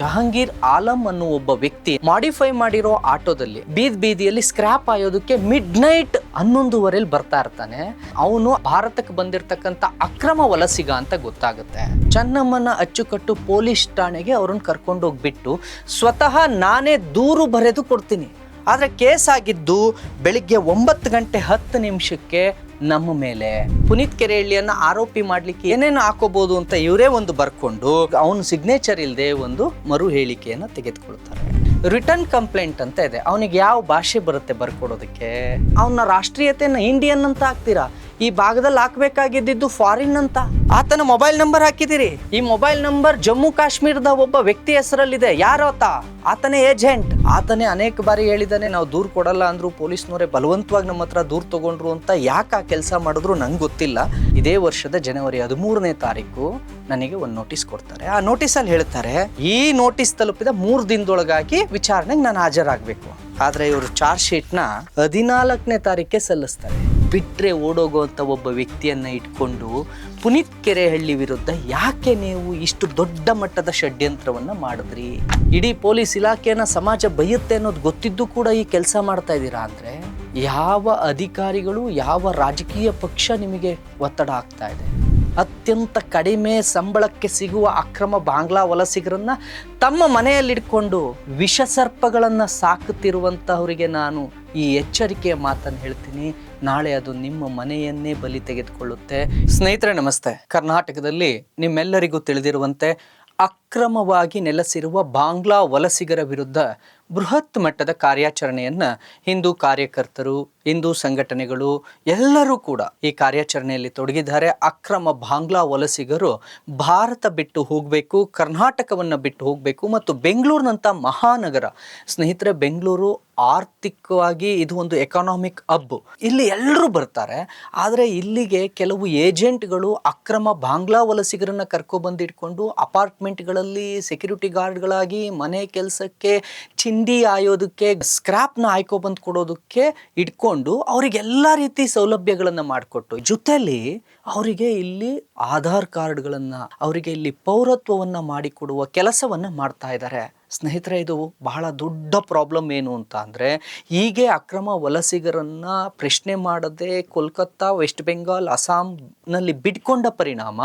ಜಹಾಂಗೀರ್ ಆಲಂ ಅನ್ನೋ ಒಬ್ಬ ವ್ಯಕ್ತಿ ಮಾಡಿಫೈ ಮಾಡಿರೋ ಆಟೋದಲ್ಲಿ ಬೀದ್ ಬೀದಿಯಲ್ಲಿ ಸ್ಕ್ರಾಪ್ ಆಯೋದಕ್ಕೆ ಮಿಡ್ ನೈಟ್ ಹನ್ನೊಂದುವರೆಲಿ ಬರ್ತಾ ಇರ್ತಾನೆ. ಅವನು ಭಾರತಕ್ಕೆ ಬಂದಿರತಕ್ಕಂತ ಅಕ್ರಮ ವಲಸಿಗ ಅಂತ ಗೊತ್ತಾಗುತ್ತೆ. ಚನ್ನಮ್ಮನ ಅಚ್ಚುಕಟ್ಟು ಪೊಲೀಸ್ ಠಾಣೆಗೆ ಅವ್ರನ್ನ ಕರ್ಕೊಂಡು ಹೋಗ್ಬಿಟ್ಟು ಸ್ವತಃ ನಾನೇ ದೂರು ಬರೆದು ಕೊಡ್ತೀನಿ. ಆದ್ರೆ ಕೇಸ್ ಆಗಿದ್ದು ಬೆಳಿಗ್ಗೆ ಒಂಬತ್ತು ಗಂಟೆ ಹತ್ತು ನಿಮಿಷಕ್ಕೆ ನಮ್ಮ ಮೇಲೆ ಪುನೀತ್ ಕೆರೆಹಳ್ಳಿಯನ್ನ ಆರೋಪಿ ಮಾಡ್ಲಿಕ್ಕೆ ಏನೇನು ಹಾಕೋಬಹುದು ಅಂತ ಇವರೇ ಒಂದು ಬರ್ಕೊಂಡು ಅವನ ಸಿಗ್ನೇಚರ್ ಇಲ್ಲದೆ ಒಂದು ಮರು ಹೇಳಿಕೆಯನ್ನ ತೆಗೆದುಕೊಳ್ತಾರೆ ರಿಟರ್ನ್ ಕಂಪ್ಲೇಂಟ್ ಅಂತ ಇದೆ. ಅವನಿಗೆ ಯಾವ ಭಾಷೆ ಬರುತ್ತೆ ಬರ್ಕೊಡೋದಕ್ಕೆ? ಅವನ ರಾಷ್ಟ್ರೀಯತೆಯನ್ನ ಇಂಡಿಯನ್ ಅಂತ ಹಾಕ್ತೀರಾ? ಈ ಭಾಗದಲ್ಲಿ ಹಾಕ್ಬೇಕಾಗಿದ್ದು ಫಾರಿನ್ ಅಂತ? ಆತನ ಮೊಬೈಲ್ ನಂಬರ್ ಹಾಕಿದಿರಿ ಈ ಮೊಬೈಲ್ ನಂಬರ್ ಜಮ್ಮು ಕಾಶ್ಮೀರದ ಒಬ್ಬ ವ್ಯಕ್ತಿ ಹೆಸರಲ್ಲಿದೆ. ಯಾರೋತ ಆತನೇ ಏಜೆಂಟ್. ಆತನೇ ಅನೇಕ ಬಾರಿ ಹೇಳಿದಾನೆ ನಾವು ದೂರ್ ಕೊಡಲ್ಲ ಅಂದ್ರು ಪೊಲೀಸ್ನವರೇ ಬಲವಂತವಾಗಿ ನಮ್ಮ ಹತ್ರ ದೂರ್ ತಗೊಂಡ್ರು ಅಂತ ಯಾಕೆ ಆ ಕೆಲಸ ಮಾಡಿದ್ರು ನಂಗೆ ಗೊತ್ತಿಲ್ಲ. ಇದೇ ವರ್ಷದ ಜನವರಿ ಹದಿಮೂರನೇ ತಾರೀಕು ನನಗೆ ಒಂದು ನೋಟಿಸ್ ಕೊಡ್ತಾರೆ. ಆ ನೋಟಿಸಲ್ಲಿ ಹೇಳ್ತಾರೆ ಈ ನೋಟಿಸ್ ತಲುಪಿದ ಮೂರು ದಿನದೊಳಗಾಗಿ ವಿಚಾರಣೆಗೆ ನಾನು ಹಾಜರಾಗಬೇಕು. ಆದ್ರೆ ಇವರು ಚಾರ್ಜ್ ಶೀಟ್ನ ಹದಿನಾಲ್ಕನೇ ತಾರೀಕೆ ಸಲ್ಲಿಸ್ತಾರೆ. ಬಿಟ್ರೆ ಓಡೋಗುವಂತ ಒಬ್ಬ ವ್ಯಕ್ತಿಯನ್ನ ಇಟ್ಕೊಂಡು ಪುನೀತ್ ಕೆರೆಹಳ್ಳಿ ವಿರುದ್ಧ ಯಾಕೆ ನೀವು ಇಷ್ಟು ದೊಡ್ಡ ಮಟ್ಟದ ಷಡ್ಯಂತ್ರವನ್ನ ಮಾಡಿದ್ರಿ? ಇಡೀ ಪೊಲೀಸ್ ಇಲಾಖೆಯನ್ನ ಸಮಾಜ ಬೈಯುತ್ತೆ ಅನ್ನೋದು ಗೊತ್ತಿದ್ದು ಕೂಡ ಈ ಕೆಲಸ ಮಾಡ್ತಾ ಇದ್ದೀರಾ ಅಂದ್ರೆ? ಯಾವ ಅಧಿಕಾರಿಗಳು, ಯಾವ ರಾಜಕೀಯ ಪಕ್ಷ ನಿಮಗೆ ಒತ್ತಡ ಆಗ್ತಾ ಇದೆ? ಅತ್ಯಂತ ಕಡಿಮೆ ಸಂಬಳಕ್ಕೆ ಸಿಗುವ ಅಕ್ರಮ ಬಾಂಗ್ಲಾ ವಲಸಿಗರನ್ನ ತಮ್ಮ ಮನೆಯಲ್ಲಿಡ್ಕೊಂಡು ವಿಷಸರ್ಪಗಳನ್ನು ಸಾಕುತ್ತಿರುವಂತಹವರಿಗೆ ನಾನು ಈ ಎಚ್ಚರಿಕೆಯ ಮಾತನ್ನು ಹೇಳ್ತೀನಿ. ನಾಳೆ ಅದು ನಿಮ್ಮ ಮನೆಯನ್ನೇ ಬಲಿ ತೆಗೆದುಕೊಳ್ಳುತ್ತೆ. ಸ್ನೇಹಿತರೆ ನಮಸ್ತೆ. ಕರ್ನಾಟಕದಲ್ಲಿ ನಿಮ್ಮೆಲ್ಲರಿಗೂ ತಿಳಿದಿರುವಂತೆ ಅಕ್ರಮವಾಗಿ ನೆಲೆಸಿರುವ ಬಾಂಗ್ಲಾ ವಲಸಿಗರ ವಿರುದ್ಧ ಬೃಹತ್ ಮಟ್ಟದ ಕಾರ್ಯಾಚರಣೆಯನ್ನು ಹಿಂದೂ ಕಾರ್ಯಕರ್ತರು, ಹಿಂದೂ ಸಂಘಟನೆಗಳು ಎಲ್ಲರೂ ಕೂಡ ಈ ಕಾರ್ಯಾಚರಣೆಯಲ್ಲಿ ತೊಡಗಿದ್ದಾರೆ. ಅಕ್ರಮ ಬಾಂಗ್ಲಾ ವಲಸಿಗರು ಭಾರತ ಬಿಟ್ಟು ಹೋಗಬೇಕು, ಕರ್ನಾಟಕವನ್ನು ಬಿಟ್ಟು ಹೋಗಬೇಕು ಮತ್ತು ಬೆಂಗಳೂರಿನಂಥ ಮಹಾನಗರ. ಸ್ನೇಹಿತರೆ, ಬೆಂಗಳೂರು ಆರ್ಥಿಕವಾಗಿ ಇದು ಒಂದು ಎಕಾನಾಮಿಕ್ ಹಬ್ ಇಲ್ಲಿ ಎಲ್ಲರೂ ಬರ್ತಾರೆ, ಆದರೆ ಇಲ್ಲಿಗೆ ಕೆಲವು ಏಜೆಂಟ್ಗಳು ಅಕ್ರಮ ಬಾಂಗ್ಲಾ ವಲಸಿಗರನ್ನ ಕರ್ಕೊಬಂದಿಟ್ಕೊಂಡು ಅಪಾರ್ಟ್ಮೆಂಟ್ಗಳಲ್ಲಿ ಸೆಕ್ಯೂರಿಟಿ ಗಾರ್ಡ್ಗಳಾಗಿ ಮನೆ ಕೆಲಸಕ್ಕೆ, ಚಿಂದಿ ಆಯೋದಕ್ಕೆ, ಸ್ಕ್ರಾಪ್ನ ಆಯ್ಕೊಬಂದು ಕೊಡೋದಕ್ಕೆ ಇಟ್ಕೊಂಡು ಅವರಿಗೆಲ್ಲ ರೀತಿ ಸೌಲಭ್ಯಗಳನ್ನು ಮಾಡಿಕೊಟ್ಟು ಜೊತೆಲಿ ಅವರಿಗೆ ಇಲ್ಲಿ ಆಧಾರ್ ಕಾರ್ಡ್ಗಳನ್ನು, ಅವರಿಗೆ ಇಲ್ಲಿ ಪೌರತ್ವವನ್ನು ಮಾಡಿಕೊಡುವ ಕೆಲಸವನ್ನು ಮಾಡ್ತಾ ಇದ್ದಾರೆ ಸ್ನೇಹಿತರೆ, ಇದು ಬಹಳ ದೊಡ್ಡ ಪ್ರಾಬ್ಲಮ್ ಏನು ಅಂತ ಅಂದರೆ, ಹೀಗೆ ಅಕ್ರಮ ವಲಸಿಗರನ್ನ ಪ್ರಶ್ನೆ ಮಾಡದೆ ಕೋಲ್ಕತ್ತಾ, ವೆಸ್ಟ್ ಬೆಂಗಾಲ್, ಅಸ್ಸಾಂನಲ್ಲಿ ಬಿಟ್ಕೊಂಡ ಪರಿಣಾಮ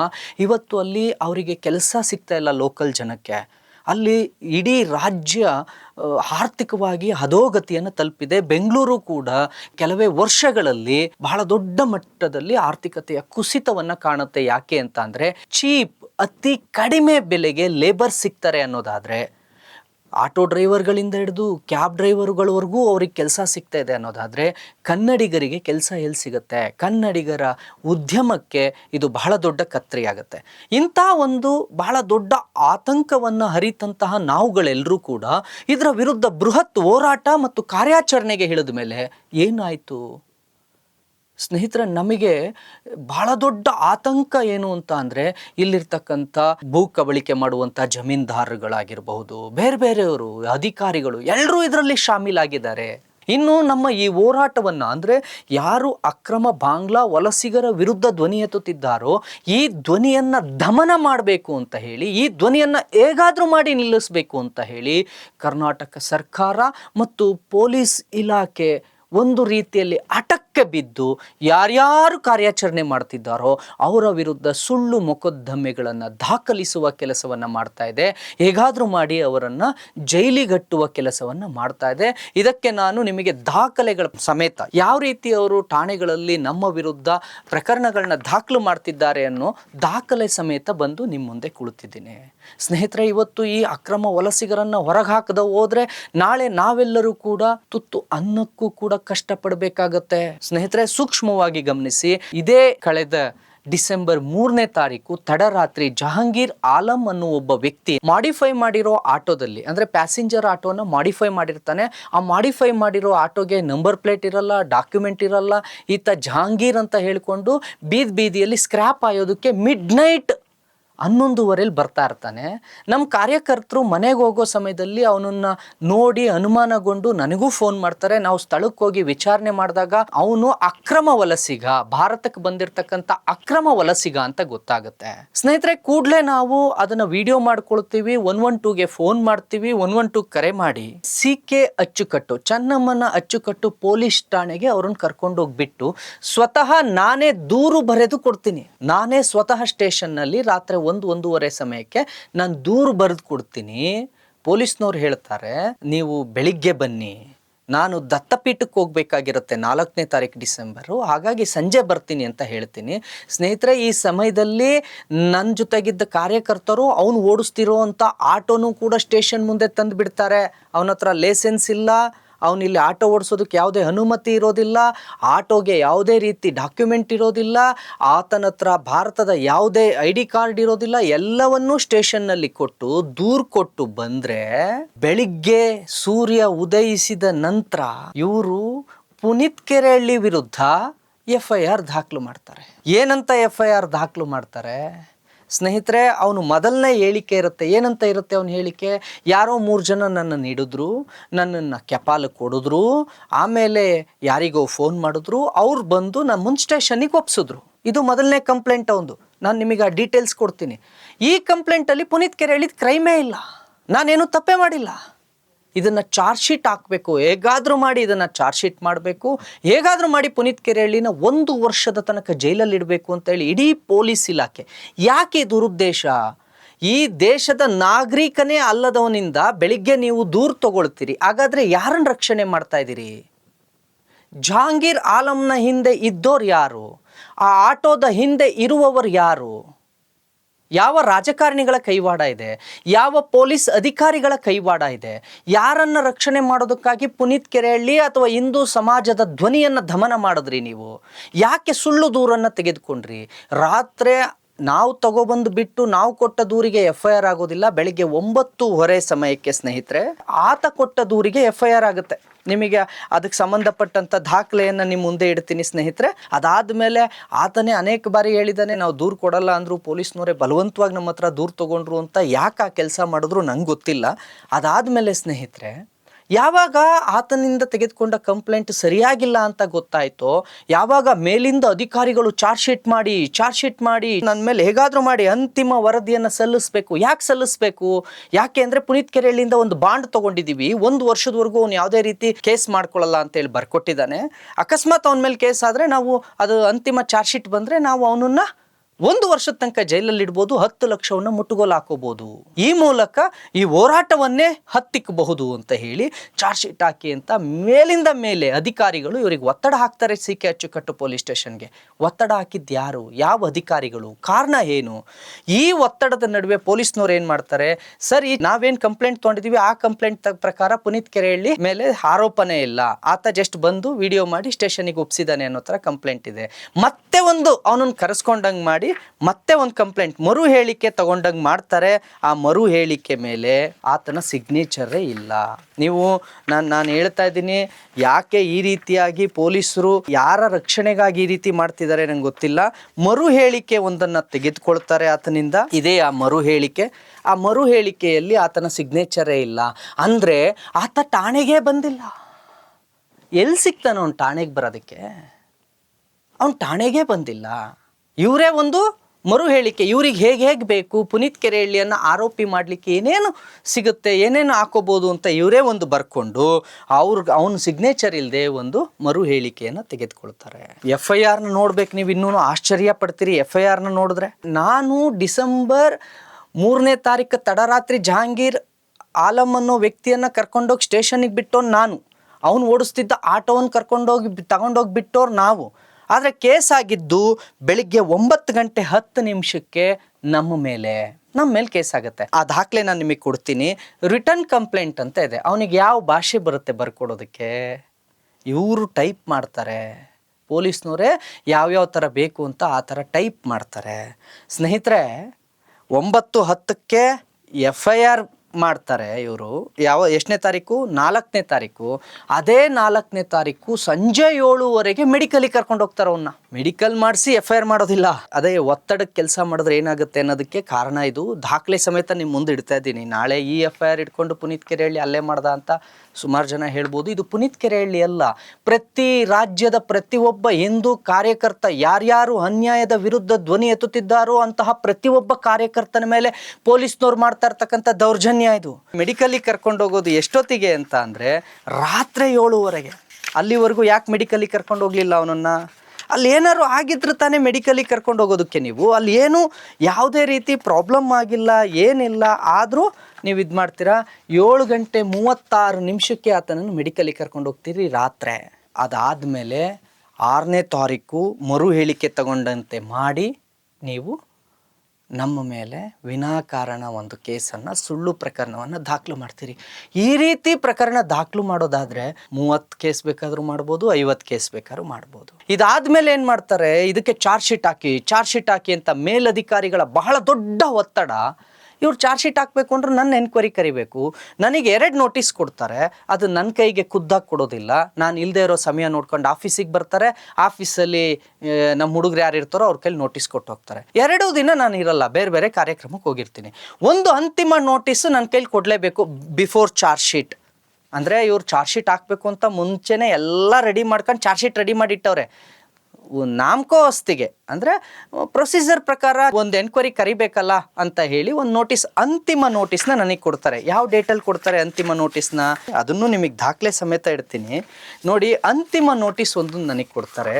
ಇವತ್ತು ಅಲ್ಲಿ ಅವರಿಗೆ ಕೆಲಸ ಸಿಗ್ತಾ ಇಲ್ಲ ಲೋಕಲ್ ಜನಕ್ಕೆ. ಅಲ್ಲಿ ಇಡೀ ರಾಜ್ಯ ಆರ್ಥಿಕವಾಗಿ ಅಧೋಗತಿಯನ್ನು ತಲುಪಿದೆ. ಬೆಂಗಳೂರು ಕೂಡ ಕೆಲವೇ ವರ್ಷಗಳಲ್ಲಿ ಬಹಳ ದೊಡ್ಡ ಮಟ್ಟದಲ್ಲಿ ಆರ್ಥಿಕತೆಯ ಕುಸಿತವನ್ನು ಕಾಣುತ್ತೆ. ಯಾಕೆ ಅಂತ ಅಂದರೆ, ಚೀಪ್ ಅತಿ ಕಡಿಮೆ ಬೆಲೆಗೆ ಲೇಬರ್ ಸಿಗ್ತಾರೆ ಅನ್ನೋದಾದ್ರೆ ಆಟೋ ಡ್ರೈವರ್ಗಳಿಂದ ಹಿಡಿದು ಕ್ಯಾಬ್ ಡ್ರೈವರ್ಗಳವರೆಗೂ ಅವ್ರಿಗೆ ಕೆಲಸ ಸಿಗ್ತಾ ಇದೆ ಅನ್ನೋದಾದರೆ ಕನ್ನಡಿಗರಿಗೆ ಕೆಲಸ ಎಲ್ಲಿ ಸಿಗುತ್ತೆ? ಕನ್ನಡಿಗರ ಉದ್ಯಮಕ್ಕೆ ಇದು ಬಹಳ ದೊಡ್ಡ ಕತ್ತರಿಯಾಗುತ್ತೆ ಇಂಥ ಒಂದು ಬಹಳ ದೊಡ್ಡ ಆತಂಕವನ್ನು ಹರಿತಂತಹ ನಾವುಗಳೆಲ್ಲರೂ ಕೂಡ ಇದರ ವಿರುದ್ಧ ಬೃಹತ್ ಹೋರಾಟ ಮತ್ತು ಕಾರ್ಯಾಚರಣೆಗೆ ಇಳಿದ ಮೇಲೆ ಏನಾಯಿತು? ಸ್ನೇಹಿತರೆ, ನಮಗೆ ಬಹಳ ದೊಡ್ಡ ಆತಂಕ ಏನು ಅಂತ ಅಂದರೆ ಇಲ್ಲಿರ್ತಕ್ಕಂಥ ಭೂ ಕಬಳಿಕೆ ಮಾಡುವಂಥ ಜಮೀನ್ದಾರರುಗಳಾಗಿರಬಹುದು, ಬೇರೆ ಬೇರೆಯವರು, ಅಧಿಕಾರಿಗಳು ಎಲ್ಲರೂ ಇದರಲ್ಲಿ ಶಾಮೀಲಾಗಿದ್ದಾರೆ. ಇನ್ನು ನಮ್ಮ ಈ ಹೋರಾಟವನ್ನು ಅಂದರೆ ಯಾರು ಅಕ್ರಮ ಬಾಂಗ್ಲಾ ವಲಸಿಗರ ವಿರುದ್ಧ ಧ್ವನಿ ಎತ್ತುತ್ತಿದ್ದಾರೋ, ಈ ಧ್ವನಿಯನ್ನ ದಮನ ಮಾಡಬೇಕು ಅಂತ ಹೇಳಿ, ಈ ಧ್ವನಿಯನ್ನು ಹೇಗಾದರೂ ಮಾಡಿ ನಿಲ್ಲಿಸಬೇಕು ಅಂತ ಹೇಳಿ, ಕರ್ನಾಟಕ ಸರ್ಕಾರ ಮತ್ತು ಪೊಲೀಸ್ ಇಲಾಖೆ ಒಂದು ರೀತಿಯಲ್ಲಿ ಅಟಕ್ಕೆ ಬಿದ್ದು ಯಾರ್ಯಾರು ಕಾರ್ಯಾಚರಣೆ ಮಾಡ್ತಿದ್ದಾರೋ ಅವರ ವಿರುದ್ಧ ಸುಳ್ಳು ಮೊಕದ್ದಮೆಗಳನ್ನು ದಾಖಲಿಸುವ ಕೆಲಸವನ್ನು ಮಾಡ್ತಾ ಇದೆ. ಹೇಗಾದರೂ ಮಾಡಿ ಅವರನ್ನು ಜೈಲಿಗಟ್ಟುವ ಕೆಲಸವನ್ನು ಮಾಡ್ತಾ ಇದೆ. ಇದಕ್ಕೆ ನಾನು ನಿಮಗೆ ದಾಖಲೆಗಳ ಸಮೇತ ಯಾವ ರೀತಿ ಅವರು ಠಾಣೆಗಳಲ್ಲಿ ನಮ್ಮ ವಿರುದ್ಧ ಪ್ರಕರಣಗಳನ್ನ ದಾಖಲು ಮಾಡ್ತಿದ್ದಾರೆ ಅನ್ನೋ ದಾಖಲೆ ಸಮೇತ ಬಂದು ನಿಮ್ಮ ಮುಂದೆ ಕುಳಿತಿದ್ದೀನಿ. ಸ್ನೇಹಿತರೆ, ಇವತ್ತು ಈ ಅಕ್ರಮ ವಲಸಿಗರನ್ನ ಹೊರಗೆ ಹಾಕದ ಹೋದ್ರೆ ನಾಳೆ ನಾವೆಲ್ಲರೂ ಕೂಡ ತುತ್ತು ಅನ್ನಕ್ಕೂ ಕೂಡ ಕಷ್ಟಪಡಬೇಕಾಗತ್ತೆ. ಸ್ನೇಹಿತರೆ, ಸೂಕ್ಷ್ಮವಾಗಿ ಗಮನಿಸಿ, ಇದೇ ಕಳೆದ ಡಿಸೆಂಬರ್ ಮೂರನೇ ತಾರೀಕು ತಡರಾತ್ರಿ ಜಹಾಂಗೀರ್ ಆಲಂ ಅನ್ನೋ ಒಬ್ಬ ವ್ಯಕ್ತಿ ಮಾಡಿಫೈ ಮಾಡಿರೋ ಆಟೋದಲ್ಲಿ, ಅಂದ್ರೆ ಪ್ಯಾಸೆಂಜರ್ ಆಟೋನ ಮಾಡಿಫೈ ಮಾಡಿರ್ತಾನೆ. ಆ ಮಾಡಿಫೈ ಮಾಡಿರೋ ಆಟೋಗೆ ನಂಬರ್ ಪ್ಲೇಟ್ ಇರಲ್ಲ ಡಾಕ್ಯುಮೆಂಟ್ ಇರಲ್ಲ, ಈತ ಜಹಾಂಗೀರ್ ಅಂತ ಹೇಳಿಕೊಂಡು ಬೀದಿ ಬೀದಿಯಲ್ಲಿ ಸ್ಕ್ರಾಪ್ ಆಯೋದಕ್ಕೆ ಮಿಡ್ ನೈಟ್ ಹನ್ನೊಂದುವರೆಲಿ ಬರ್ತಾ ಇರ್ತಾನೆ. ನಮ್ಮ ಕಾರ್ಯಕರ್ತರು ಮನೆಗೆ ಹೋಗೋ ಸಮಯದಲ್ಲಿ ಅವನನ್ನು ನೋಡಿ ಅನುಮಾನಗೊಂಡು ನನಗೂ ಫೋನ್ ಮಾಡ್ತಾರೆ. ನಾವು ಸ್ಥಳಕ್ಕೆ ಹೋಗಿ ವಿಚಾರಣೆ ಮಾಡಿದಾಗ ಅವನು ಅಕ್ರಮ ವಲಸಿಗ ಭಾರತಕ್ಕೆ ಬಂದಿರತಕ್ಕಂಥ ಅಕ್ರಮ ವಲಸಿಗ ಅಂತ ಗೊತ್ತಾಗುತ್ತೆ. ಸ್ನೇಹಿತರೆ, ಕೂಡಲೇ ನಾವು ಅದನ್ನು ವಿಡಿಯೋ ಮಾಡ್ಕೊಳ್ತೀವಿ. ಒನ್ ಒನ್ ಟೂಗೆ ಫೋನ್ ಮಾಡ್ತೀವಿ. ಒನ್ ಒನ್ ಟೂ ಕರೆ ಮಾಡಿ. ಸಿ ಕೆ ಅಚ್ಚುಕಟ್ಟು, ಚನ್ನಮ್ಮನ ಅಚ್ಚುಕಟ್ಟು ಪೊಲೀಸ್ ಠಾಣೆಗೆ ಅವ್ರನ್ನ ಕರ್ಕೊಂಡು ಹೋಗ್ಬಿಟ್ಟು ಸ್ವತಃ ನಾನೇ ದೂರು ಬರೆದು ಕೊಡ್ತೀನಿ. ನಾನೇ ಸ್ವತಃ ಸ್ಟೇಷನ್ನಲ್ಲಿ ರಾತ್ರಿ ಒಂದು ಒಂದೂವರೆ ಸಮಯಕ್ಕೆ ನಾನು ದೂರು ಬರೆದು ಕೊಡ್ತೀನಿ. ಪೊಲೀಸ್ನವ್ರು ಹೇಳ್ತಾರೆ, ನೀವು ಬೆಳಿಗ್ಗೆ ಬನ್ನಿ. ನಾನು ದತ್ತಪೀಠಕ್ಕೆ ಹೋಗ್ಬೇಕಾಗಿರುತ್ತೆ ನಾಲ್ಕನೇ ತಾರೀಕು ಡಿಸೆಂಬರು. ಹಾಗಾಗಿ ಸಂಜೆ ಬರ್ತೀನಿ ಅಂತ ಹೇಳ್ತೀನಿ. ಸ್ನೇಹಿತರೆ, ಈ ಸಮಯದಲ್ಲಿ ನನ್ನ ಜೊತೆಗಿದ್ದ ಕಾರ್ಯಕರ್ತರು ಅವನು ಓಡಿಸ್ತಿರೋ ಅಂಥ ಆಟೋನು ಕೂಡ ಸ್ಟೇಷನ್ ಮುಂದೆ ತಂದು ಬಿಡ್ತಾರೆ ಅವನ ಹತ್ರ ಲೈಸೆನ್ಸ್ ಇಲ್ಲ. ಅವನು ಇಲ್ಲಿ ಆಟೋ ಓಡಿಸೋದಕ್ಕೆ ಯಾವುದೇ ಅನುಮತಿ ಇರೋದಿಲ್ಲ, ಆಟೋಗೆ ಯಾವುದೇ ರೀತಿ ಡಾಕ್ಯುಮೆಂಟ್ ಇರೋದಿಲ್ಲ, ಆತನ ಹತ್ರ ಭಾರತದ ಯಾವುದೇ ಐ ಡಿ ಕಾರ್ಡ್ ಇರೋದಿಲ್ಲ, ಎಲ್ಲವನ್ನೂ ಸ್ಟೇಷನ್ನಲ್ಲಿ ಕೊಟ್ಟು ದೂರು ಕೊಟ್ಟು ಬಂದರೆ ಬೆಳಿಗ್ಗೆ ಸೂರ್ಯ ಉದಯಿಸಿದ ನಂತರ ಇವರು ಪುನೀತ್ ಕೆರೆಹಳ್ಳಿ ವಿರುದ್ಧ ಎಫ್ ಐ ಆರ್ ದಾಖಲು ಮಾಡ್ತಾರೆ. ಏನಂತ ಎಫ್ ಐ ಆರ್ ದಾಖಲು ಮಾಡ್ತಾರೆ? ಸ್ನೇಹಿತರೆ, ಅವನು ಮೊದಲನೇ ಹೇಳಿಕೆ ಇರುತ್ತೆ. ಏನಂತ ಇರುತ್ತೆ ಅವನ ಹೇಳಿಕೆ? ಯಾರೋ ಮೂರು ಜನ ನನ್ನನ್ನು ಹಿಡಿದ್ರು ನನ್ನನ್ನು ಕೆಪಾಲ ಕೊಡಿದ್ರು, ಆಮೇಲೆ ಯಾರಿಗೋ ಫೋನ್ ಮಾಡಿದ್ರು, ಅವ್ರು ಬಂದು ನನ್ನ ಮುನ್ ಸ್ಟೇಷನಿಗೆ ಒಪ್ಸಿದ್ರು. ಇದು ಮೊದಲನೇ ಕಂಪ್ಲೇಂಟ್ ಅವನು ನಾನು ನಿಮಗೆ ಆ ಡೀಟೇಲ್ಸ್ ಕೊಡ್ತೀನಿ. ಈ ಕಂಪ್ಲೇಂಟಲ್ಲಿ ಪುನೀತ್ ಕೆರೆ ಹೇಳಿದ ಕ್ರೈಮೇ ಇಲ್ಲ. ನಾನೇನು ತಪ್ಪೇ ಮಾಡಿಲ್ಲ. ಇದನ್ನು ಚಾರ್ಜ್ ಶೀಟ್ ಹಾಕಬೇಕು. ಹೇಗಾದರೂ ಮಾಡಿ ಇದನ್ನು ಚಾರ್ಜ್ ಶೀಟ್ ಮಾಡಬೇಕು. ಹೇಗಾದರೂ ಮಾಡಿ ಪುನೀತ್ ಕೆರೆಹಳ್ಳಿನ ಒಂದು ವರ್ಷದ ತನಕ ಜೈಲಲ್ಲಿ ಇಡಬೇಕು ಅಂತೇಳಿ ಇಡೀ ಪೊಲೀಸ್ ಇಲಾಖೆ. ಯಾಕೆ ದುರುದ್ದೇಶ? ಈ ದೇಶದ ನಾಗರಿಕನೇ ಅಲ್ಲದವನಿಂದ ಬೆಳಿಗ್ಗೆ ನೀವು ದೂರ ತಗೊಳ್ತೀರಿ. ಹಾಗಾದರೆ ಯಾರನ್ನು ರಕ್ಷಣೆ ಮಾಡ್ತಾ ಇದ್ದೀರಿ? ಜಹಾಂಗೀರ್ ಆಲಂನ ಹಿಂದೆ ಇದ್ದೋರು ಯಾರು? ಆ ಆಟೋದ ಹಿಂದೆ ಇರುವವರು ಯಾರು? ಯಾವ ರಾಜಕಾರಣಿಗಳ ಕೈವಾಡ ಇದೆ? ಯಾವ ಪೊಲೀಸ್ ಅಧಿಕಾರಿಗಳ ಕೈವಾಡ ಇದೆ? ಯಾರನ್ನ ರಕ್ಷಣೆ ಮಾಡೋದಕ್ಕಾಗಿ ಪುನೀತ್ ಕೆರೆಹಳ್ಳಿ ಅಥವಾ ಹಿಂದೂ ಸಮಾಜದ ಧ್ವನಿಯನ್ನು ದಮನ ಮಾಡಿದ್ರಿ ನೀವು? ಯಾಕೆ ಸುಳ್ಳು ದೂರನ್ನು ತೆಗೆದುಕೊಂಡ್ರಿ? ರಾತ್ರಿ ನಾವು ತಗೊಬಂದು ಬಿಟ್ಟು ನಾವು ಕೊಟ್ಟ ದೂರಿಗೆ ಎಫ್ ಐ ಆರ್ ಆಗೋದಿಲ್ಲ, ಬೆಳಿಗ್ಗೆ ಒಂಬತ್ತುವರೆ ಸಮಯಕ್ಕೆ ಸ್ನೇಹಿತರೆ. ಆತ ಕೊಟ್ಟ ದೂರಿಗೆ ಎಫ್ ಐ ಆರ್ ಆಗುತ್ತೆ. ನಿಮಗೆ ಅದಕ್ಕೆ ಸಂಬಂಧಪಟ್ಟಂಥ ದಾಖಲೆಯನ್ನು ನಿಮ್ಮ ಮುಂದೆ ಇಡ್ತೀನಿ ಸ್ನೇಹಿತರೆ. ಅದಾದಮೇಲೆ ಆತನೇ ಅನೇಕ ಬಾರಿ ಹೇಳಿದ್ದಾನೆ ನಾವು ದೂರು ಕೊಡಲ್ಲ ಅಂದರೂ ಪೊಲೀಸ್ನವರೇ ಬಲವಂತವಾಗಿ ನಮ್ಮ ಹತ್ರ ದೂರು ತೊಗೊಂಡ್ರು ಅಂತ ಯಾಕೆ ಆ ಕೆಲಸ ಮಾಡಿದ್ರು ನಂಗೆ ಗೊತ್ತಿಲ್ಲ. ಅದಾದಮೇಲೆ ಸ್ನೇಹಿತರೆ ಯಾವಾಗ ಆತನಿಂದ ತೆಗೆದುಕೊಂಡ ಕಂಪ್ಲೇಂಟ್ ಸರಿಯಾಗಿಲ್ಲ ಅಂತ ಗೊತ್ತಾಯ್ತೋ, ಯಾವಾಗ ಮೇಲಿಂದ ಅಧಿಕಾರಿಗಳು ಚಾರ್ಜ್ ಶೀಟ್ ಮಾಡಿ ಚಾರ್ಜ್ ಶೀಟ್ ಮಾಡಿ ನನ್ನ ಮೇಲೆ ಹೇಗಾದರೂ ಮಾಡಿ ಅಂತಿಮ ವರದಿಯನ್ನು ಸಲ್ಲಿಸಬೇಕು. ಯಾಕೆ ಸಲ್ಲಿಸಬೇಕು? ಯಾಕೆ ಅಂದರೆ ಪುನೀತ್ ಕೆರೆಹಳ್ಳಿಯಿಂದ ಒಂದು ಬಾಂಡ್ ತಗೊಂಡಿದ್ದೀವಿ ಒಂದು ವರ್ಷದವರೆಗೂ ಅವ್ನು ಯಾವುದೇ ರೀತಿ ಕೇಸ್ ಮಾಡ್ಕೊಳ್ಳಲ್ಲ ಅಂತೇಳಿ ಬರ್ಕೊಟ್ಟಿದ್ದಾನೆ. ಅಕಸ್ಮಾತ್ ಅವನ ಮೇಲೆ ಕೇಸ್ ಆದರೆ ನಾವು ಅದು ಅಂತಿಮ ಚಾರ್ಜ್ ಶೀಟ್ ಬಂದರೆ ನಾವು ಅವನನ್ನ ಒಂದು ವರ್ಷದ ತನಕ ಜೈಲಲ್ಲಿ ಇಡ್ಬೋದು, ಹತ್ತು ಲಕ್ಷವನ್ನು ಮುಟ್ಟುಗೋಲು ಹಾಕೋಬಹುದು ಈ ಮೂಲಕ ಈ ಹೋರಾಟವನ್ನೇ ಹತ್ತಿಕ್ಕಬಹುದು ಅಂತ ಹೇಳಿ ಚಾರ್ಜ್ ಶೀಟ್ ಹಾಕಿ ಅಂತ ಮೇಲಿಂದ ಮೇಲೆ ಅಧಿಕಾರಿಗಳು ಇವರಿಗೆ ಒತ್ತಡ ಹಾಕ್ತಾರೆ ಸಿ ಕೆ ಅಚ್ಚುಕಟ್ಟು ಪೊಲೀಸ್ ಸ್ಟೇಷನ್ಗೆ. ಒತ್ತಡ ಹಾಕಿದ್ದು ಯಾರು? ಯಾವ ಅಧಿಕಾರಿಗಳು? ಕಾರಣ ಏನು? ಈ ಒತ್ತಡದ ನಡುವೆ ಪೊಲೀಸ್ನವ್ರು ಏನು ಮಾಡ್ತಾರೆ? ಸರಿ ನಾವೇನು ಕಂಪ್ಲೇಂಟ್ ತೊಗೊಂಡಿದ್ದೀವಿ ಆ ಕಂಪ್ಲೇಂಟ್ ಪ್ರಕಾರ ಪುನೀತ್ ಕೆರೆಹಳ್ಳಿ ಮೇಲೆ ಆರೋಪನೇ ಇಲ್ಲ. ಆತ ಜಸ್ಟ್ ಬಂದು ವಿಡಿಯೋ ಮಾಡಿ ಸ್ಟೇಷನಿಗೆ ಒಪ್ಸಿದ್ದಾನೆ ಅನ್ನೋ ಥರ ಕಂಪ್ಲೇಂಟ್ ಇದೆ. ಮತ್ತೆ ಒಂದು ಅವನನ್ನು ಕರೆಸ್ಕೊಂಡಂಗೆ ಮಾಡಿ ಮತ್ತೆ ಒಂದು ಕಂಪ್ಲೇಂಟ್ ಮರು ಹೇಳಿಕೆ ತಗೊಂಡಂಗೆ ಮಾಡ್ತಾರೆ. ಆ ಮರು ಹೇಳಿಕೆ ಮೇಲೆ ಆತನ ಸಿಗ್ನೇಚರೇ ಇಲ್ಲ. ನೀವು ನಾನು ನಾನು ಹೇಳ್ತಾ ಇದ್ದೀನಿ, ಯಾಕೆ ಈ ರೀತಿಯಾಗಿ ಪೊಲೀಸರು ಯಾರ ರಕ್ಷಣೆಗಾಗಿ ಈ ರೀತಿ ಮಾಡ್ತಿದ್ದಾರೆ ನಂಗೆ ಗೊತ್ತಿಲ್ಲ. ಮರು ಹೇಳಿಕೆ ಒಂದನ್ನು ತೆಗೆದುಕೊಳ್ತಾರೆ ಆತನಿಂದ. ಇದೇ ಆ ಮರು ಹೇಳಿಕೆ. ಆ ಮರು ಹೇಳಿಕೆಯಲ್ಲಿ ಆತನ ಸಿಗ್ನೇಚರೇ ಇಲ್ಲ. ಅಂದರೆ ಆತ ಠಾಣೆಗೆ ಬಂದಿಲ್ಲ. ಎಲ್ಲಿ ಸಿಗ್ತಾನೆ ಅವ್ನು ಠಾಣೆಗೆ ಬರೋದಕ್ಕೆ? ಅವ್ನು ಠಾಣೆಗೆ ಬಂದಿಲ್ಲ. ಇವರೇ ಒಂದು ಮರು ಹೇಳಿಕೆ. ಇವ್ರಿಗೆ ಹೇಗೆ ಹೇಗೆ ಬೇಕು? ಪುನೀತ್ ಕೆರೆಹಳ್ಳಿಯನ್ನು ಆರೋಪಿ ಮಾಡಲಿಕ್ಕೆ ಏನೇನು ಸಿಗುತ್ತೆ? ಏನೇನು ಹಾಕೋಬೋದು ಅಂತ ಇವರೇ ಒಂದು ಬರ್ಕೊಂಡು ಅವ್ರಿಗೆ ಅವನ ಸಿಗ್ನೇಚರ್ ಇಲ್ಲದೆ ಒಂದು ಮರು ಹೇಳಿಕೆಯನ್ನು ತೆಗೆದುಕೊಳ್ತಾರೆ. ಎಫ್ ಐ ಆರ್ನ ನೋಡ್ಬೇಕು ನೀವು. ಇನ್ನೂ ಆಶ್ಚರ್ಯ ಪಡ್ತೀರಿ. ಎಫ್ ಐ ಆರ್ನ ನೋಡಿದ್ರೆ ನಾನು ಡಿಸೆಂಬರ್ ಮೂರನೇ ತಾರೀಕು ತಡರಾತ್ರಿ ಜಹಾಂಗೀರ್ ಆಲಂ ಅನ್ನೋ ವ್ಯಕ್ತಿಯನ್ನು ಕರ್ಕೊಂಡೋಗಿ ಸ್ಟೇಷನಿಗೆ ಬಿಟ್ಟೋನು ನಾನು. ಅವನು ಓಡಿಸ್ತಿದ್ದ ಆಟೋವನ್ನು ಕರ್ಕೊಂಡೋಗಿ ತಗೊಂಡೋಗಿ ಬಿಟ್ಟೋರು ನಾವು. ಆದರೆ ಕೇಸ್ ಆಗಿದ್ದು ಬೆಳಿಗ್ಗೆ ಒಂಬತ್ತು ಗಂಟೆ ಹತ್ತು ನಿಮಿಷಕ್ಕೆ ನಮ್ಮ ಮೇಲೆ ನಮ್ಮ ಮೇಲೆ ಕೇಸ್ ಆಗುತ್ತೆ ಆ ದಾಖಲೆ ನಾನು ನಿಮಗೆ ಕೊಡ್ತೀನಿ. ರಿಟರ್ನ್ ಕಂಪ್ಲೇಂಟ್ ಅಂತ ಇದೆ. ಅವನಿಗೆ ಯಾವ ಭಾಷೆ ಬರುತ್ತೆ ಬರ್ಕೊಡೋದಕ್ಕೆ? ಇವರು ಟೈಪ್ ಮಾಡ್ತಾರೆ. ಪೊಲೀಸ್ನವರೇ ಯಾವ್ಯಾವ ಥರ ಬೇಕು ಅಂತ ಆ ಥರ ಟೈಪ್ ಮಾಡ್ತಾರೆ. ಸ್ನೇಹಿತರೆ, ಒಂಬತ್ತು ಹತ್ತಕ್ಕೆ ಎಫ್ ಐ ಆರ್ ಮಾಡ್ತಾರೆ ಇವರು. ಯಾವ, ಎಷ್ಟನೇ ತಾರೀಕು? ನಾಲ್ಕನೇ ತಾರೀಕು. ಅದೇ ನಾಲ್ಕನೇ ತಾರೀಕು ಸಂಜೆ ಏಳುವರೆಗೆ ಮೆಡಿಕಲಿಗೆ ಕರ್ಕೊಂಡು ಹೋಗ್ತಾರೆ ಅವನ್ನ ಮೆಡಿಕಲ್ ಮಾಡಿಸಿ ಎಫ್ ಐ ಆರ್ ಮಾಡೋದಿಲ್ಲ. ಅದೇ ಒತ್ತಡಕ್ಕೆ ಕೆಲಸ ಮಾಡಿದ್ರೆ ಏನಾಗುತ್ತೆ ಅನ್ನೋದಕ್ಕೆ ಕಾರಣ ಇದು. ದಾಖಲೆ ಸಮೇತ ನಿಮ್ಮ ಮುಂದೆ ಇಡ್ತಾ ಇದ್ದೀನಿ. ನಾಳೆ ಈ ಎಫ್ ಐ ಆರ್ ಇಟ್ಕೊಂಡು ಪುನೀತ್ ಕೆರೆ ಹೇಳಿ ಅಲ್ಲೇ ಮಾಡ್ದ ಅಂತ ಸುಮಾರು ಜನ ಹೇಳ್ಬೋದು, ಇದು ಪುನೀತ್ ಕೆರೆಹಳ್ಳಿ ಅಲ್ಲ. ಪ್ರತಿ ರಾಜ್ಯದ ಪ್ರತಿಯೊಬ್ಬ ಹಿಂದೂ ಕಾರ್ಯಕರ್ತ ಯಾರ್ಯಾರು ಅನ್ಯಾಯದ ವಿರುದ್ಧ ಧ್ವನಿ ಎತ್ತುತ್ತಿದ್ದಾರೋ ಅಂತಹ ಪ್ರತಿಯೊಬ್ಬ ಕಾರ್ಯಕರ್ತನ ಮೇಲೆ ಪೊಲೀಸ್ನವ್ರು ಮಾಡ್ತಾ ಇರ್ತಕ್ಕಂಥ ದೌರ್ಜನ್ಯ ಇದು. ಮೆಡಿಕಲಿಗೆ ಕರ್ಕೊಂಡು ಹೋಗೋದು ಎಷ್ಟೊತ್ತಿಗೆ ಅಂತ ಅಂದರೆ ರಾತ್ರಿ ಏಳುವರೆಗೆ. ಅಲ್ಲಿವರೆಗೂ ಯಾಕೆ ಮೆಡಿಕಲಿಗೆ ಕರ್ಕೊಂಡು ಹೋಗಲಿಲ್ಲ ಅವನನ್ನು? ಅಲ್ಲಿ ಏನಾದ್ರು ಆಗಿದ್ರೆ ತಾನೇ ಮೆಡಿಕಲಿಗೆ ಕರ್ಕೊಂಡು ಹೋಗೋದಕ್ಕೆ ನೀವು. ಅಲ್ಲಿ ಏನು ಯಾವುದೇ ರೀತಿ ಪ್ರಾಬ್ಲಮ್ ಆಗಿಲ್ಲ, ಏನಿಲ್ಲ, ಆದರೂ ನೀವು ಇದು ಮಾಡ್ತೀರಾ? ಏಳು ಗಂಟೆ ಮೂವತ್ತಾರು ನಿಮಿಷಕ್ಕೆ ಆತನನ್ನು ಮೆಡಿಕಲಿಗೆ ಕರ್ಕೊಂಡು ಹೋಗ್ತೀರಿ ರಾತ್ರಿ. ಅದಾದಮೇಲೆ ಆರನೇ ತಾರೀಕು ಮರು ಹೇಳಿಕೆ ತಗೊಂಡಂತೆ ಮಾಡಿ ನೀವು ನಮ್ಮ ಮೇಲೆ ವಿನಾಕಾರಣ ಒಂದು ಕೇಸನ್ನು, ಸುಳ್ಳು ಪ್ರಕರಣವನ್ನು ದಾಖಲು ಮಾಡ್ತೀರಿ. ಈ ರೀತಿ ಪ್ರಕರಣ ದಾಖಲು ಮಾಡೋದಾದರೆ ಮೂವತ್ತು ಕೇಸ್ ಬೇಕಾದರೂ ಮಾಡ್ಬೋದು, ಐವತ್ತು ಕೇಸ್ ಬೇಕಾದ್ರೂ ಮಾಡ್ಬೋದು. ಇದಾದಮೇಲೆ ಏನು ಮಾಡ್ತಾರೆ? ಇದಕ್ಕೆ ಚಾರ್ಜ್ ಶೀಟ್ ಹಾಕಿ ಚಾರ್ಜ್ ಶೀಟ್ ಹಾಕಿ ಅಂತ ಮೇಲಧಿಕಾರಿಗಳ ಬಹಳ ದೊಡ್ಡ ಒತ್ತಡ ಇವ್ರು ಚಾರ್ಜ್ ಶೀಟ್ ಹಾಕಬೇಕು ಅಂದ್ರೆ ನನ್ನ ಎನ್ಕ್ವೈರಿ ಕರಿಬೇಕು. ನನಗೆ ಎರಡು ನೋಟಿಸ್ ಕೊಡ್ತಾರೆ. ಅದು ನನ್ನ ಕೈಗೆ ಖುದ್ದಾಗಿ ಕೊಡೋದಿಲ್ಲ. ನಾನು ಇಲ್ಲದೆ ಇರೋ ಸಮಯ ನೋಡ್ಕೊಂಡು ಆಫೀಸಿಗೆ ಬರ್ತಾರೆ. ಆಫೀಸಲ್ಲಿ ನಮ್ಮ ಹುಡುಗರು ಯಾರು ಇರ್ತಾರೋ ಅವ್ರ ಕೈಲಿ ನೋಟಿಸ್ ಕೊಟ್ಟು ಹೋಗ್ತಾರೆ. ಎರಡೂ ದಿನ ನಾನು ಇರಲ್ಲ. ಬೇರೆ ಬೇರೆ ಕಾರ್ಯಕ್ರಮಕ್ಕೆ ಹೋಗಿರ್ತೀನಿ. ಒಂದು ಅಂತಿಮ ನೋಟಿಸ್ ನನ್ನ ಕೈಲಿ ಕೊಡಲೇಬೇಕು ಬಿಫೋರ್ ಚಾರ್ಜ್ ಶೀಟ್ ಅಂದರೆ ಇವ್ರು ಚಾರ್ಜ್ ಶೀಟ್ ಹಾಕಬೇಕು ಅಂತ ಮುಂಚೆನೇ ಎಲ್ಲ ರೆಡಿ ಮಾಡ್ಕೊಂಡು ಚಾರ್ಜ್ ಶೀಟ್ ರೆಡಿ ಮಾಡಿಟ್ಟವ್ರೆ. ನಾಮಕೋ ಅಸ್ತಿಗೆ. ಅಂದರೆ ಪ್ರೊಸೀಜರ್ ಪ್ರಕಾರ ಒಂದು ಎನ್ಕ್ವೈರಿ ಕರಿಬೇಕಲ್ಲ ಅಂತ ಹೇಳಿ ಒಂದು ನೋಟಿಸ್ ಅಂತಿಮ ನೋಟಿಸ್ನ ನನಗೆ ಕೊಡ್ತಾರೆ. ಯಾವ ಡೇಟಲ್ಲಿ ಕೊಡ್ತಾರೆ ಅಂತಿಮ ನೋಟಿಸ್ನ ಅದನ್ನು ನಿಮಗೆ ದಾಖಲೆ ಸಮೇತ ಇಡ್ತೀನಿ. ನೋಡಿ, ಅಂತಿಮ ನೋಟಿಸ್ ಒಂದು ನನಗೆ ಕೊಡ್ತಾರೆ.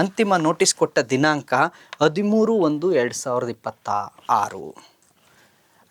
ಅಂತಿಮ ನೋಟಿಸ್ ಕೊಟ್ಟ ದಿನಾಂಕ ಹದಿಮೂರು ಒಂದು ಎರಡು ಸಾವಿರದ ಇಪ್ಪತ್ತ ಆರು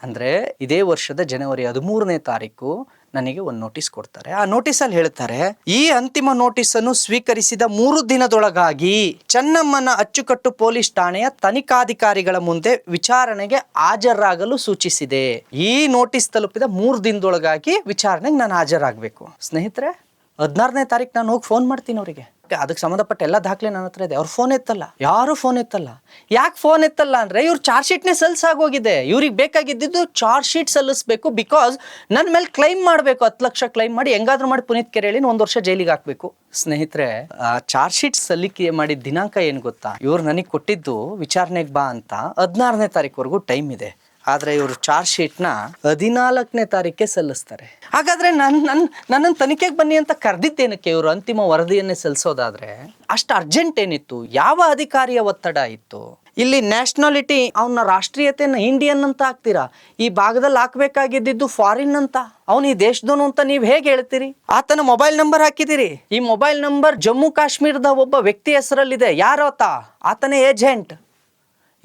ಅಂದರೆ, ಇದೇ ವರ್ಷದ ಜನವರಿ ಹದಿಮೂರನೇ ತಾರೀಕು ನನಗೆ ಒಂದು ನೋಟಿಸ್ ಕೊಡ್ತಾರೆ. ಆ ನೋಟಿಸಲ್ಲಿ ಹೇಳ್ತಾರೆ, ಈ ಅಂತಿಮ ನೋಟಿಸನ್ನು ಸ್ವೀಕರಿಸಿದ ಮೂರು ದಿನದೊಳಗಾಗಿ ಚೆನ್ನಮ್ಮನ ಅಚ್ಚುಕಟ್ಟು ಪೊಲೀಸ್ ಠಾಣೆಯ ತನಿಖಾಧಿಕಾರಿಗಳ ಮುಂದೆ ವಿಚಾರಣೆಗೆ ಹಾಜರಾಗಲು ಸೂಚಿಸಿದೆ. ಈ ನೋಟಿಸ್ ತಲುಪಿದ ಮೂರು ದಿನದೊಳಗಾಗಿ ವಿಚಾರಣೆಗೆ ನಾನು ಹಾಜರಾಗಬೇಕು. ಸ್ನೇಹಿತರೆ, ಹದಿನಾರನೇ ತಾರೀಕು ನಾನು ಹೋಗಿ ಫೋನ್ ಮಾಡ್ತೀನಿ ಅವರಿಗೆ. ಅದಕ್ಕೆ ಸಂಬಂಧಪಟ್ಟ ಎಲ್ಲ ದಾಖಲೆ ನನ್ನ ಹತ್ರ ಇದೆ. ಅವ್ರು ಫೋನ್ ಎತ್ತಲ್ಲ. ಯಾರು ಫೋನ್ ಎತ್ತಲ್ಲ. ಯಾಕೆ ಫೋನ್ ಎತ್ತಲ್ಲ ಅಂದ್ರೆ ಇವ್ರು ಚಾರ್ಜ್ ಶೀಟ್ನೇ ಸಲ್ಲಿಸಾಗೋಗಿದೆ ಇವ್ರಿಗೆ ಬೇಕಾಗಿದ್ದು ಚಾರ್ಜ್ ಶೀಟ್ ಸಲ್ಲಿಸಬೇಕು ಬಿಕಾಸ್ ನನ್ನ ಮೇಲೆ ಕ್ಲೈಮ್ ಮಾಡಬೇಕು. ಹತ್ತು ಲಕ್ಷ ಕ್ಲೈಮ್ ಮಾಡಿ ಹೆಂಗಾದ್ರೂ ಮಾಡಿ ಪುನೀತ್ ಕೆರೆಯಲ್ಲಿ ಒಂದು ವರ್ಷ ಜೈಲಿಗೆ ಹಾಕ್ಬೇಕು. ಸ್ನೇಹಿತರೆ ಚಾರ್ಜ್ ಶೀಟ್ ಸಲ್ಲಿಕೆ ಮಾಡಿದ ದಿನಾಂಕ ಏನು ಗೊತ್ತಾ? ಇವ್ರು ನನಗೆ ಕೊಟ್ಟಿದ್ದು ವಿಚಾರಣೆಗೆ ಬಾ ಅಂತ ಹದಿನಾರನೇ ತಾರೀಕುವರೆಗೂ ಟೈಮ್ ಇದೆ. ಆದರೆ ಇವರು ಚಾರ್ಜ್ ಶೀಟ್ನ ಹದಿನಾಲ್ಕನೇ ತಾರೀಕೆ ಸಲ್ಲಿಸ್ತಾರೆ. ಹಾಗಾದ್ರೆ ನನ್ನ ನನ್ನ ನನ್ನನ್ನು ತನಿಖೆಗೆ ಬನ್ನಿ ಅಂತ ಕರೆದಿದ್ದೇನಕ್ಕೆ ಇವರು ಅಂತಿಮ ವರದಿಯನ್ನೇ ಸಲ್ಲಿಸೋದಾದ್ರೆ? ಅಷ್ಟು ಅರ್ಜೆಂಟ್ ಏನಿತ್ತು? ಯಾವ ಅಧಿಕಾರಿಯ ಒತ್ತಡ ಇತ್ತು? ಇಲ್ಲಿ ನ್ಯಾಷನಾಲಿಟಿ ಅವನ ರಾಷ್ಟ್ರೀಯತೆಯನ್ನ ಇಂಡಿಯನ್ ಅಂತ ಹಾಕ್ತೀರಾ? ಈ ಭಾಗದಲ್ಲಿ ಹಾಕ್ಬೇಕಾಗಿದ್ದು ಫಾರಿನ್ ಅಂತ? ಅವನು ಈ ದೇಶದವನು ಅಂತ ನೀವು ಹೇಗೆ ಹೇಳ್ತೀರಿ? ಆತನ ಮೊಬೈಲ್ ನಂಬರ್ ಹಾಕಿದಿರಿ ಈ ಮೊಬೈಲ್ ನಂಬರ್ ಜಮ್ಮು ಕಾಶ್ಮೀರದ ಒಬ್ಬ ವ್ಯಕ್ತಿ ಹೆಸರಲ್ಲಿದೆ. ಯಾರೋತ? ಆತನೇ ಏಜೆಂಟ್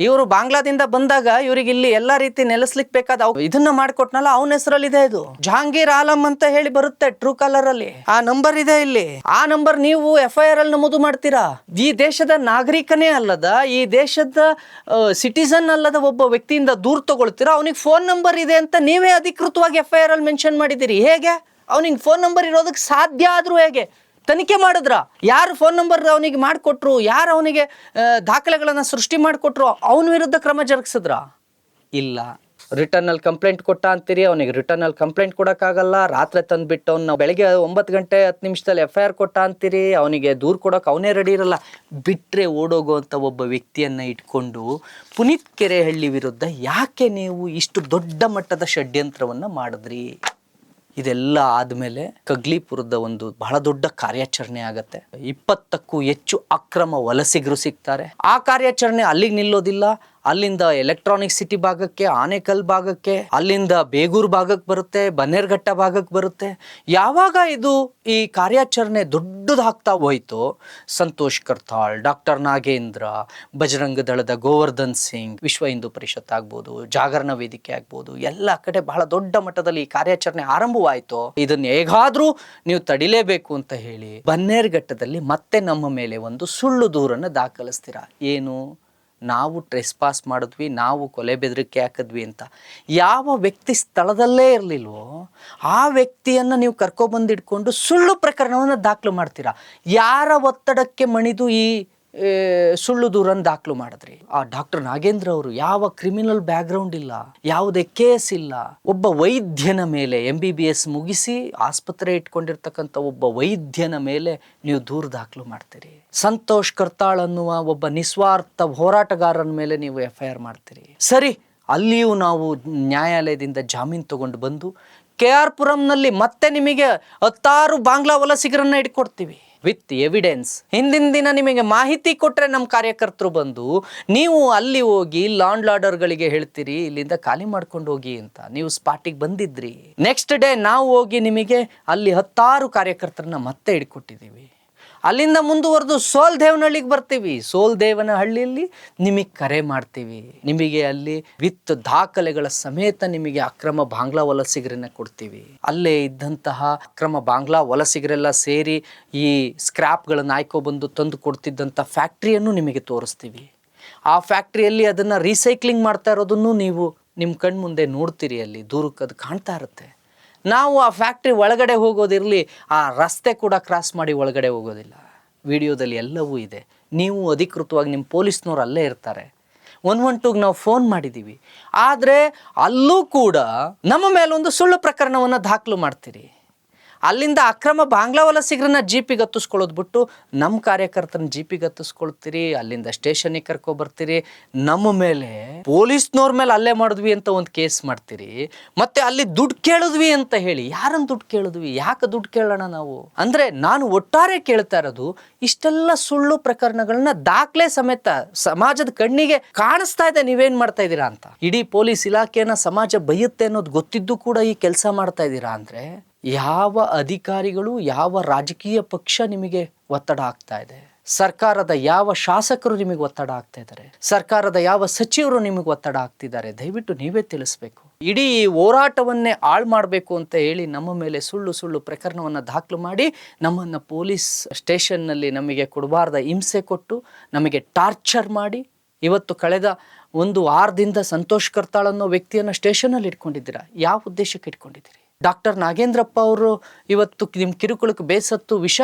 ಇವರು ಬಾಂಗ್ಲಾದಿಂದ ಬಂದಾಗ ಇವ್ರಿಗೆ ಇಲ್ಲಿ ಎಲ್ಲಾ ರೀತಿ ನೆಲೆಸ್ಲಿಕ್ ಬೇಕಾದ ಇದನ್ನ ಮಾಡ್ಕೊಟ್ನಲ್ಲ, ಅವನ ಹೆಸರಲ್ಲಿದೆ ಇದು. ಜಹಾಂಗೀರ್ ಆಲಂ ಅಂತ ಹೇಳಿ ಬರುತ್ತೆ ಟ್ರೂ ಕಾಲರ್ ಅಲ್ಲಿ. ಆ ನಂಬರ್ ಇದೆ ಇಲ್ಲಿ. ಆ ನಂಬರ್ ನೀವು ಎಫ್ ಐ ಆರ್ ಅಲ್ಲಿ ನಮೂದು ಮಾಡ್ತೀರಾ? ಈ ದೇಶದ ನಾಗರಿಕನೇ ಅಲ್ಲದ, ಈ ದೇಶದ ಸಿಟಿಸನ್ ಅಲ್ಲದ ಒಬ್ಬ ವ್ಯಕ್ತಿಯಿಂದ ದೂರ ತಗೊಳ್ತೀರಾ? ಅವನಿಗೆ ಫೋನ್ ನಂಬರ್ ಇದೆ ಅಂತ ನೀವೇ ಅಧಿಕೃತವಾಗಿ ಎಫ್ ಐ ಆರ್ ಅಲ್ಲಿ ಮೆನ್ಷನ್ ಮಾಡಿದ್ದೀರಿ. ಹೇಗೆ? ಅವನಿಗೆ ಫೋನ್ ನಂಬರ್ ಇರೋದಕ್ಕೆ ಸಾಧ್ಯ ಆದ್ರೂ ಹೇಗೆ? ತನಿಖೆ ಮಾಡಿದ್ರ? ಯಾರು ಫೋನ್ ನಂಬರ್ ಅವನಿಗೆ ಮಾಡಿಕೊಟ್ರು? ಯಾರು ಅವನಿಗೆ ದಾಖಲೆಗಳನ್ನು ಸೃಷ್ಟಿ ಮಾಡಿಕೊಟ್ರು? ಅವನ ವಿರುದ್ಧ ಕ್ರಮ ಜರುಗಿಸಿದ್ರ? ಇಲ್ಲ. ರಿಟರ್ನ್ ಅಲ್ಲಿ ಕಂಪ್ಲೇಂಟ್ ಕೊಟ್ಟ ಅಂತೀರಿ, ಅವನಿಗೆ ರಿಟರ್ನ್ ಅಲ್ಲಿ ಕಂಪ್ಲೇಂಟ್ ಕೊಡೋಕ್ಕಾಗಲ್ಲ. ರಾತ್ರಿ ತಂದುಬಿಟ್ಟು ಅವ್ನ ಬೆಳಗ್ಗೆ ಒಂಬತ್ತು ಗಂಟೆ ಹತ್ತು ನಿಮಿಷದಲ್ಲಿ ಎಫ್ ಐ ಆರ್ ಕೊಟ್ಟ ಅಂತೀರಿ, ಅವನಿಗೆ ದೂರ ಕೊಡೋಕೆ ಅವನೇ ರೆಡಿ ಇರಲ್ಲ. ಬಿಟ್ಟರೆ ಓಡೋಗುವಂಥ ಒಬ್ಬ ವ್ಯಕ್ತಿಯನ್ನು ಇಟ್ಕೊಂಡು ಪುನೀತ್ ಕೆರೆಹಳ್ಳಿ ವಿರುದ್ಧ ಯಾಕೆ ನೀವು ಇಷ್ಟು ದೊಡ್ಡ ಮಟ್ಟದ ಷಡ್ಯಂತ್ರವನ್ನು ಮಾಡಿದ್ರಿ? ಇದೆಲ್ಲ ಆದಮೇಲೆ ಕಗ್ಲಿಪುರದ ಒಂದು ಬಹಳ ದೊಡ್ಡ ಕಾರ್ಯಾಚರಣೆ ಆಗತ್ತೆ. ಇಪ್ಪತ್ತಕ್ಕೂ ಹೆಚ್ಚು ಅಕ್ರಮ ವಲಸಿಗರು ಸಿಗ್ತಾರೆ. ಆ ಕಾರ್ಯಾಚರಣೆ ಅಲ್ಲಿಗೆ ನಿಲ್ಲೋದಿಲ್ಲ. ಅಲ್ಲಿಂದ ಎಲೆಕ್ಟ್ರಾನಿಕ್ ಸಿಟಿ ಭಾಗಕ್ಕೆ, ಆನೇಕಲ್ ಭಾಗಕ್ಕೆ, ಅಲ್ಲಿಂದ ಬೇಗೂರು ಭಾಗಕ್ಕೆ ಬರುತ್ತೆ, ಬನ್ನೇರ್ಘಟ್ಟ ಭಾಗಕ್ಕೆ ಬರುತ್ತೆ. ಯಾವಾಗ ಇದು ಈ ಕಾರ್ಯಾಚರಣೆ ದೊಡ್ಡದಾಗ್ತಾ ಹೋಯ್ತು, ಸಂತೋಷ್ ಕರ್ತಾಳ್, ಡಾಕ್ಟರ್ ನಾಗೇಂದ್ರ, ಬಜರಂಗ ದಳದ ಗೋವರ್ಧನ್ ಸಿಂಗ್, ವಿಶ್ವ ಹಿಂದೂ ಪರಿಷತ್ ಆಗ್ಬೋದು, ಜಾಗರಣ ವೇದಿಕೆ ಆಗ್ಬೋದು, ಎಲ್ಲ ಕಡೆ ಬಹಳ ದೊಡ್ಡ ಮಟ್ಟದಲ್ಲಿ ಈ ಕಾರ್ಯಾಚರಣೆ ಆರಂಭವಾಯಿತು, ಇದನ್ನ ಹೇಗಾದ್ರೂ ನೀವು ತಡಿಲೇಬೇಕು ಅಂತ ಹೇಳಿ, ಬನ್ನೇರ್ಘಟ್ಟದಲ್ಲಿ ಮತ್ತೆ ನಮ್ಮ ಮೇಲೆ ಒಂದು ಸುಳ್ಳು ದೂರನ್ನು ದಾಖಲಿಸ್ತೀರಾ? ಏನು? ನಾವು ಟ್ರೆಸ್ ಪಾಸ್ ಮಾಡಿದ್ವಿ, ನಾವು ಕೊಲೆ ಬೆದರಿಕೆ ಹಾಕಿದ್ವಿ ಅಂತ. ಯಾವ ವ್ಯಕ್ತಿ ಸ್ಥಳದಲ್ಲೇ ಇರಲಿಲ್ವೋ, ಆ ವ್ಯಕ್ತಿಯನ್ನು ನೀವು ಕರ್ಕೊಬಂದಿಟ್ಕೊಂಡು ಸುಳ್ಳು ಪ್ರಕರಣವನ್ನು ದಾಖಲು ಮಾಡ್ತೀರಾ? ಯಾರ ಒತ್ತಡಕ್ಕೆ ಮಣಿದು ಈ ಸುಳ್ಳು ದೂರನ್ನು ದಾಖಲು ಮಾಡಿದ್ರಿ. ಆ ಡಾಕ್ಟರ್ ನಾಗೇಂದ್ರ ಅವರು ಯಾವ ಕ್ರಿಮಿನಲ್ ಬ್ಯಾಕ್ಗ್ರೌಂಡ್ ಇಲ್ಲ, ಯಾವುದೇ ಕೇಸ್ ಇಲ್ಲ, ಒಬ್ಬ ವೈದ್ಯನ ಮೇಲೆ ಎಂ ಬಿ ಬಿ ಎಸ್ ಮುಗಿಸಿ ಆಸ್ಪತ್ರೆ ಇಟ್ಕೊಂಡಿರ್ತಕ್ಕಂಥ ಒಬ್ಬ ವೈದ್ಯನ ಮೇಲೆ ನೀವು ದೂರು ದಾಖಲು ಮಾಡ್ತೀರಿ. ಸಂತೋಷ್ ಕರ್ತಾಳ್ ಅನ್ನುವ ಒಬ್ಬ ನಿಸ್ವಾರ್ಥ ಹೋರಾಟಗಾರನ ಮೇಲೆ ನೀವು ಎಫ್ ಐ ಆರ್ ಮಾಡ್ತೀರಿ. ಸರಿ, ಅಲ್ಲಿಯೂ ನಾವು ನ್ಯಾಯಾಲಯದಿಂದ ಜಾಮೀನು ತಗೊಂಡು ಬಂದು ಕೆ ಆರ್ ಪುರಂನಲ್ಲಿ ಮತ್ತೆ ನಿಮಗೆ ಹತ್ತಾರು ಬಾಂಗ್ಲಾ ವಲಸಿಗರನ್ನ ಇಟ್ಕೊಡ್ತೀವಿ ವಿತ್ ಎವಿಡೆನ್ಸ್ ಹಿಂದಿನ ದಿನ ನಿಮಗೆ ಮಾಹಿತಿ ಕೊಟ್ಟರೆ ನಮ್ಮ ಕಾರ್ಯಕರ್ತರು ಬಂದು, ನೀವು ಅಲ್ಲಿ ಹೋಗಿ ಲಾಂಡ್ ಲಾರ್ಡರ್ಗಳಿಗೆ ಹೇಳ್ತೀರಿ, ಇಲ್ಲಿಂದ ಖಾಲಿ ಮಾಡ್ಕೊಂಡು ಹೋಗಿ ಅಂತ. ನೀವು ಸ್ಪಾಟಿಗೆ ಬಂದಿದ್ರಿ. ನೆಕ್ಸ್ಟ್ ಡೇ ನಾವು ಹೋಗಿ ನಿಮಗೆ ಅಲ್ಲಿ ಹತ್ತಾರು ಕಾರ್ಯಕರ್ತರನ್ನ ಮತ್ತೆ ಹಿಡ್ಕೊಟ್ಟಿದ್ದೀವಿ. ಅಲ್ಲಿಂದ ಮುಂದುವರೆದು ಸೋಲ್ ದೇವನಹಳ್ಳಿಗೆ ಬರ್ತೀವಿ. ಸೋಲ್ ದೇವನ ಹಳ್ಳಿಯಲ್ಲಿ ನಿಮಗೆ ಕರೆ ಮಾಡ್ತೀವಿ. ನಿಮಗೆ ಅಲ್ಲಿ ವಿತ್ ದಾಖಲೆಗಳ ಸಮೇತ ನಿಮಗೆ ಅಕ್ರಮ ಬಾಂಗ್ಲಾ ವಲಸಿಗರನ್ನ ಕೊಡ್ತೀವಿ. ಅಲ್ಲೇ ಇದ್ದಂತಹ ಅಕ್ರಮ ಬಾಂಗ್ಲಾ ವಲಸಿಗರೆಲ್ಲ ಸೇರಿ ಈ ಸ್ಕ್ರಾಪ್ಗಳನ್ನು ಆಯ್ಕೊಬಂದು ತಂದು ಕೊಡ್ತಿದ್ದಂಥ ಫ್ಯಾಕ್ಟ್ರಿಯನ್ನು ನಿಮಗೆ ತೋರಿಸ್ತೀವಿ. ಆ ಫ್ಯಾಕ್ಟ್ರಿಯಲ್ಲಿ ಅದನ್ನು ರೀಸೈಕ್ಲಿಂಗ್ ಮಾಡ್ತಾ ಇರೋದನ್ನು ನೀವು ನಿಮ್ಮ ಕಣ್ಮುಂದೆ ನೋಡ್ತೀರಿ ಅಲ್ಲಿ. ದೂರಕ್ಕೆ ಅದು ಕಾಣ್ತಾ ಇರುತ್ತೆ. ನಾವು ಆ ಫ್ಯಾಕ್ಟ್ರಿ ಒಳಗಡೆ ಹೋಗೋದಿರಲಿ, ಆ ರಸ್ತೆ ಕೂಡ ಕ್ರಾಸ್ ಮಾಡಿ ಒಳಗಡೆ ಹೋಗೋದಿಲ್ಲ. ವಿಡಿಯೋದಲ್ಲಿ ಎಲ್ಲವೂ ಇದೆ. ನೀವು ಅಧಿಕೃತವಾಗಿ ನಿಮ್ಮ ಪೊಲೀಸ್ನವ್ರು ಅಲ್ಲೇ ಇರ್ತಾರೆ. ಒನ್ ಒನ್ ಟೂಗೆ ನಾವು ಫೋನ್ ಮಾಡಿದ್ದೀವಿ ಆದರೆ ಅಲ್ಲೂ ಕೂಡ ನಮ್ಮ ಮೇಲೊಂದು ಸುಳ್ಳು ಪ್ರಕರಣವನ್ನು ದಾಖಲು ಮಾಡ್ತೀರಿ. ಅಲ್ಲಿಂದ ಅಕ್ರಮ ಬಾಂಗ್ಲಾ ವಲಸಿಗರನ್ನ ಜೀಪಿಗೆ ಹತ್ತಿಸ್ಕೊಳ್ಳೋದು ಬಿಟ್ಟು ನಮ್ಮ ಕಾರ್ಯಕರ್ತನ ಜೀಪಿಗೆ ಹತ್ತಿಸ್ಕೊಳ್ತೀರಿ ಅಲ್ಲಿಂದ ಸ್ಟೇಷನಿಗೆ ಕರ್ಕೊಬರ್ತೀರಿ ನಮ್ಮ ಮೇಲೆ ಪೊಲೀಸ್ನವ್ರ ಮೇಲೆ ಅಲ್ಲೇ ಮಾಡಿದ್ವಿ ಅಂತ ಒಂದು ಕೇಸ್ ಮಾಡ್ತೀರಿ, ಮತ್ತೆ ಅಲ್ಲಿ ದುಡ್ಡು ಕೇಳಿದ್ವಿ ಅಂತ ಹೇಳಿ ಯಾರನ್ನು ದುಡ್ಡು ಕೇಳಿದ್ವಿ, ಯಾಕೆ ದುಡ್ಡು ಕೇಳೋಣ ನಾವು? ಅಂದ್ರೆ ನಾನು ಒಟ್ಟಾರೆ ಕೇಳ್ತಾ ಇರೋದು, ಇಷ್ಟೆಲ್ಲ ಸುಳ್ಳು ಪ್ರಕರಣಗಳನ್ನ ದಾಖಲೆ ಸಮೇತ ಸಮಾಜದ ಕಣ್ಣಿಗೆ ಕಾಣಿಸ್ತಾ ಇದೆ, ನೀವೇನು ಮಾಡ್ತಾ ಇದ್ದೀರಾ ಅಂತ. ಇಡೀ ಪೊಲೀಸ್ ಇಲಾಖೆಯನ್ನು ಸಮಾಜ ಬೈಯುತ್ತೆ ಅನ್ನೋದು ಗೊತ್ತಿದ್ದು ಕೂಡ ಈ ಕೆಲಸ ಮಾಡ್ತಾ ಇದ್ದೀರಾ ಅಂದ್ರೆ? ಯಾವ ಅಧಿಕಾರಿಗಳು, ಯಾವ ರಾಜಕೀಯ ಪಕ್ಷ ನಿಮಗೆ ಒತ್ತಡ ಆಗ್ತಾ ಇದೆ? ಸರ್ಕಾರದ ಯಾವ ಶಾಸಕರು ನಿಮಗೆ ಒತ್ತಡ ಆಗ್ತಾ ಇದ್ದಾರೆ? ಸರ್ಕಾರದ ಯಾವ ಸಚಿವರು ನಿಮಗೆ ಒತ್ತಡ ಆಗ್ತಿದ್ದಾರೆ ದಯವಿಟ್ಟು ನೀವೇ ತಿಳಿಸ್ಬೇಕು. ಇಡೀ ಹೋರಾಟವನ್ನೇ ಹಾಳು ಮಾಡಬೇಕು ಅಂತ ಹೇಳಿ ನಮ್ಮ ಮೇಲೆ ಸುಳ್ಳು ಸುಳ್ಳು ಪ್ರಕರಣವನ್ನು ದಾಖಲು ಮಾಡಿ ನಮ್ಮನ್ನು ಪೊಲೀಸ್ ಸ್ಟೇಷನ್ನಲ್ಲಿ ನಮಗೆ ಕೊಡಬಾರ್ದ ಹಿಂಸೆ ಕೊಟ್ಟು ನಮಗೆ ಟಾರ್ಚರ್ ಮಾಡಿ ಇವತ್ತು ಕಳೆದ ಒಂದು ವಾರದಿಂದ ಸಂತೋಷ್ ಕರ್ತಾಳ್ ಅನ್ನೋ ವ್ಯಕ್ತಿಯನ್ನು ಸ್ಟೇಷನಲ್ಲಿ ಇಟ್ಕೊಂಡಿದ್ದೀರಾ? ಯಾವ ಉದ್ದೇಶಕ್ಕೆ ಇಟ್ಕೊಂಡಿದ್ದೀರಿ? ಡಾಕ್ಟರ್ ನಾಗೇಂದ್ರಪ್ಪ ಅವರು ಇವತ್ತು ನಿಮ್ಮ ಕಿರುಕುಳಕ್ಕೆ ಬೇಸತ್ತು ವಿಷ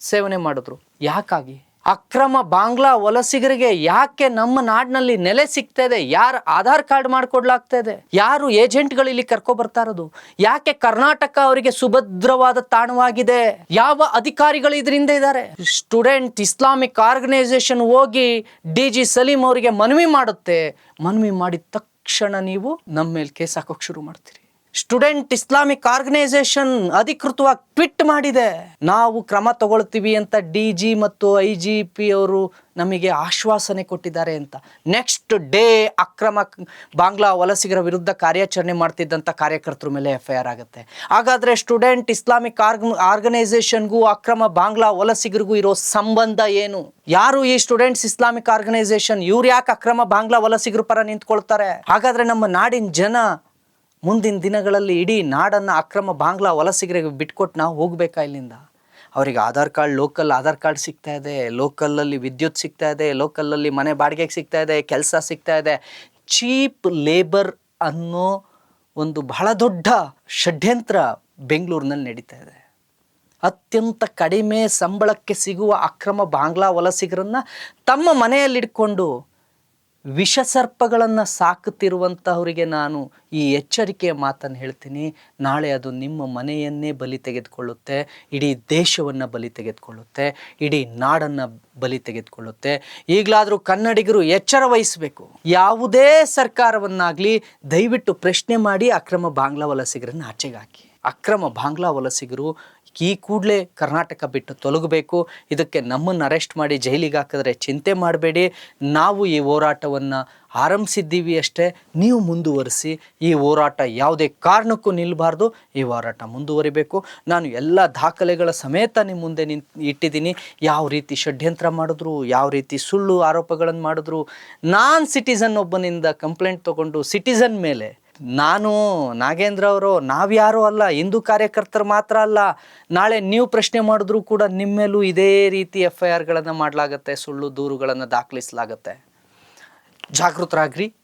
ಸೇವನೆ ಮಾಡಿದ್ರು. ಯಾಕಾಗಿ? ಅಕ್ರಮ ಬಾಂಗ್ಲಾ ವಲಸಿಗರಿಗೆ ಯಾಕೆ ನಮ್ಮ ನಾಡಿನಲ್ಲಿ ನೆಲೆ ಸಿಗ್ತಾ ಇದೆ? ಯಾರು ಆಧಾರ್ ಕಾರ್ಡ್ ಮಾಡ್ಕೊಡ್ಲಾಗ್ತಾ ಇದೆ? ಯಾರು ಏಜೆಂಟ್ಗಳು ಇಲ್ಲಿ ಕರ್ಕೊ ಬರ್ತಾ ಇರೋದು? ಯಾಕೆ ಕರ್ನಾಟಕ ಅವರಿಗೆ ಸುಭದ್ರವಾದ ತಾಣವಾಗಿದೆ? ಯಾವ ಅಧಿಕಾರಿಗಳು ಇದರಿಂದ ಇದ್ದಾರೆ? ಸ್ಟೂಡೆಂಟ್ ಇಸ್ಲಾಮಿಕ್ ಆರ್ಗನೈಸೇಷನ್ ಹೋಗಿ ಡಿ ಜಿ ಸಲೀಂ ಅವರಿಗೆ ಮನವಿ ಮಾಡುತ್ತೆ. ಮನವಿ ಮಾಡಿದ ತಕ್ಷಣ ನೀವು ನಮ್ಮ ಮೇಲೆ ಕೇಸ್ ಹಾಕೋಕೆ ಶುರು ಮಾಡ್ತೀರಿ. ಸ್ಟೂಡೆಂಟ್ ಇಸ್ಲಾಮಿಕ್ ಆರ್ಗನೈಸೇಷನ್ ಅಧಿಕೃತವಾಗಿ ಟ್ವಿಟ್ ಮಾಡಿದೆ. ನಾವು ಕ್ರಮ ತಗೊಳ್ತೀವಿ ಅಂತ ಡಿ ಜಿ ಮತ್ತು ಐ ಜಿ ಪಿ ಅವರು ನಮಗೆ ಆಶ್ವಾಸನೆ ಕೊಟ್ಟಿದ್ದಾರೆ ಅಂತ. ನೆಕ್ಸ್ಟ್ ಡೇ ಅಕ್ರಮ ಬಾಂಗ್ಲಾ ವಲಸಿಗರ ವಿರುದ್ಧ ಕಾರ್ಯಾಚರಣೆ ಮಾಡ್ತಿದ್ದಂಥ ಕಾರ್ಯಕರ್ತರ ಮೇಲೆ ಎಫ್ ಐ ಆರ್ ಆಗುತ್ತೆ. ಹಾಗಾದರೆ ಸ್ಟೂಡೆಂಟ್ ಇಸ್ಲಾಮಿಕ್ ಆರ್ಗ್, ಆರ್ಗನೈಸೇಷನ್ಗೂ ಅಕ್ರಮ ಬಾಂಗ್ಲಾ ವಲಸಿಗರಿಗೂ ಇರೋ ಸಂಬಂಧ ಏನು? ಯಾರು ಈ ಸ್ಟೂಡೆಂಟ್ಸ್ ಇಸ್ಲಾಮಿಕ್ ಆರ್ಗನೈಸೇಷನ್, ಇವ್ರು ಯಾಕೆ ಅಕ್ರಮ ಬಾಂಗ್ಲಾ ವಲಸಿಗರ ಪರ ನಿಂತ್ಕೊಳ್ತಾರೆ? ಹಾಗಾದ್ರೆ ನಮ್ಮ ನಾಡಿನ ಜನ ಮುಂದಿನ ದಿನಗಳಲ್ಲಿ ಇಡೀ ನಾಡನ್ನು ಅಕ್ರಮ ಬಾಂಗ್ಲಾ ವಲಸಿಗರಿಗೆ ಬಿಟ್ಕೊಟ್ಟು ನಾವು ಹೋಗಬೇಕಾ ಇಲ್ಲಿಂದ? ಅವರಿಗೆ Aadhaar card, local Aadhaar card ಸಿಗ್ತಾ ಇದೆ, ಲೋಕಲಲ್ಲಿ ವಿದ್ಯುತ್ ಸಿಗ್ತಾ ಇದೆ, ಲೋಕಲಲ್ಲಿ ಮನೆ ಬಾಡಿಗೆಗೆ ಸಿಗ್ತಾ ಇದೆ, ಕೆಲಸ ಸಿಗ್ತಾ ಇದೆ. ಚೀಪ್ ಲೇಬರ್ ಅನ್ನೋ ಒಂದು ಬಹಳ ದೊಡ್ಡ ಷಡ್ಯಂತ್ರ ಬೆಂಗಳೂರಿನಲ್ಲಿ ನಡೀತಾ ಇದೆ. ಅತ್ಯಂತ ಕಡಿಮೆ ಸಂಬಳಕ್ಕೆ ಸಿಗುವ ಅಕ್ರಮ ಬಾಂಗ್ಲಾ ವಲಸಿಗರನ್ನು ತಮ್ಮ ಮನೆಯಲ್ಲಿಡ್ಕೊಂಡು ವಿಷಸರ್ಪಗಳನ್ನು ಸಾಕುತ್ತಿರುವಂತಹವರಿಗೆ ನಾನು ಈ ಎಚ್ಚರಿಕೆಯ ಮಾತನ್ನು ಹೇಳ್ತೀನಿ. ನಾಳೆ ಅದು ನಿಮ್ಮ ಮನೆಯನ್ನೇ ಬಲಿ ತೆಗೆದುಕೊಳ್ಳುತ್ತೆ, ಇಡೀ ದೇಶವನ್ನು ಬಲಿ ತೆಗೆದುಕೊಳ್ಳುತ್ತೆ, ಇಡೀ ನಾಡನ್ನು ಬಲಿ ತೆಗೆದುಕೊಳ್ಳುತ್ತೆ. ಈಗಲಾದರೂ ಕನ್ನಡಿಗರು ಎಚ್ಚರ ವಹಿಸಬೇಕು. ಯಾವುದೇ ಸರ್ಕಾರವನ್ನಾಗಲಿ ದಯವಿಟ್ಟು ಪ್ರಶ್ನೆ ಮಾಡಿ ಅಕ್ರಮ ಬಾಂಗ್ಲಾ ವಲಸಿಗರನ್ನು ಆಚೆಗೆ ಹಾಕಿ. ಅಕ್ರಮ ಬಾಂಗ್ಲಾ ವಲಸಿಗರು ಈ ಕೂಡಲೇ ಕರ್ನಾಟಕ ಬಿಟ್ಟು ತೊಲಗಬೇಕು. ಇದಕ್ಕೆ ನಮ್ಮನ್ನು ಅರೆಸ್ಟ್ ಮಾಡಿ ಜೈಲಿಗೆ ಹಾಕಿದ್ರೆ ಚಿಂತೆ ಮಾಡಬೇಡಿ. ನಾವು ಈ ಹೋರಾಟವನ್ನು ಆರಂಭಿಸಿದ್ದೀವಿ ಅಷ್ಟೇ. ನೀವು ಮುಂದುವರಿಸಿ ಈ ಹೋರಾಟ ಯಾವುದೇ ಕಾರಣಕ್ಕೂ ನಿಲ್ಲಬಾರ್ದು ಈ ಹೋರಾಟ ಮುಂದುವರಿಬೇಕು. ನಾನು ಎಲ್ಲ ದಾಖಲೆಗಳ ಸಮೇತ ನಿಮ್ಮ ಮುಂದೆ ನಿಂತ್ ಇಟ್ಟಿದ್ದೀನಿ. ಯಾವ ರೀತಿ ಷಡ್ಯಂತ್ರ ಮಾಡಿದ್ರು, ಯಾವ ರೀತಿ ಸುಳ್ಳು ಆರೋಪಗಳನ್ನು ಮಾಡಿದ್ರು. ನಾನ್ ಸಿಟಿಸನ್ ಒಬ್ಬನಿಂದ ಕಂಪ್ಲೇಂಟ್ ತಗೊಂಡು ಸಿಟಿಸನ್ ಮೇಲೆ ನಾನು ನಾಗೇಂದ್ರ ಅವರು ನಾವ್ಯಾರೂ ಅಲ್ಲ, ಹಿಂದೂ ಕಾರ್ಯಕರ್ತರು ಮಾತ್ರ ಅಲ್ಲ, ನಾಳೆ ನೀವು ಪ್ರಶ್ನೆ ಮಾಡಿದ್ರೂ ಕೂಡ ನಿಮ್ಮ ಇದೇ ರೀತಿ ಎಫ್ ಐ ಆರ್ಗಳನ್ನು ಮಾಡಲಾಗತ್ತೆ, ಸುಳ್ಳು ದೂರುಗಳನ್ನು ದಾಖಲಿಸಲಾಗತ್ತೆ. ಜಾಗೃತರಾಗ್ರಿ,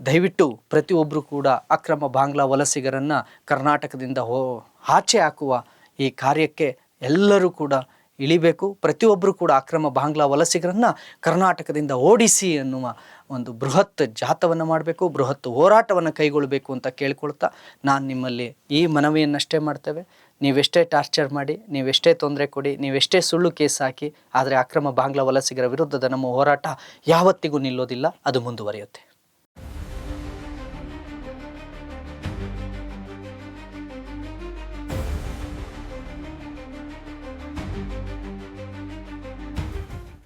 ದಯವಿಟ್ಟು ಪ್ರತಿಯೊಬ್ಬರು ಕೂಡ ಅಕ್ರಮ ಬಾಂಗ್ಲಾ ವಲಸಿಗರನ್ನು ಕರ್ನಾಟಕದಿಂದ ಹೋ ಆಚೆ ಹಾಕುವ ಈ ಕಾರ್ಯಕ್ಕೆ ಎಲ್ಲರೂ ಕೂಡ ಇಳಿಬೇಕು. ಪ್ರತಿಯೊಬ್ಬರು ಕೂಡ ಅಕ್ರಮ ಬಾಂಗ್ಲಾ ವಲಸಿಗರನ್ನು ಕರ್ನಾಟಕದಿಂದ ಓಡಿಸಿ ಅನ್ನುವ ಒಂದು ಬೃಹತ್ ಜಾತವನ್ನು ಮಾಡಬೇಕು, ಬೃಹತ್ ಹೋರಾಟವನ್ನು ಕೈಗೊಳ್ಳಬೇಕು ಅಂತ ಕೇಳ್ಕೊಳ್ತಾ ನಾನು ನಿಮ್ಮಲ್ಲಿ ಈ ಮನವಿಯನ್ನಷ್ಟೇ ಮಾಡ್ತೇವೆ. ನೀವೆಷ್ಟೇ ಟಾರ್ಚರ್ ಮಾಡಿ, ನೀವೆಷ್ಟೇ ತೊಂದರೆ ಕೊಡಿ, ನೀವೆಷ್ಟೇ ಸುಳ್ಳು ಕೇಸ್ ಹಾಕಿ, ಆದರೆ ಅಕ್ರಮ ಬಾಂಗ್ಲಾ ವಲಸಿಗರ ವಿರುದ್ಧದ ನಮ್ಮ ಹೋರಾಟ ಯಾವತ್ತಿಗೂ ನಿಲ್ಲೋದಿಲ್ಲ, ಅದು ಮುಂದುವರಿಯುತ್ತೆ.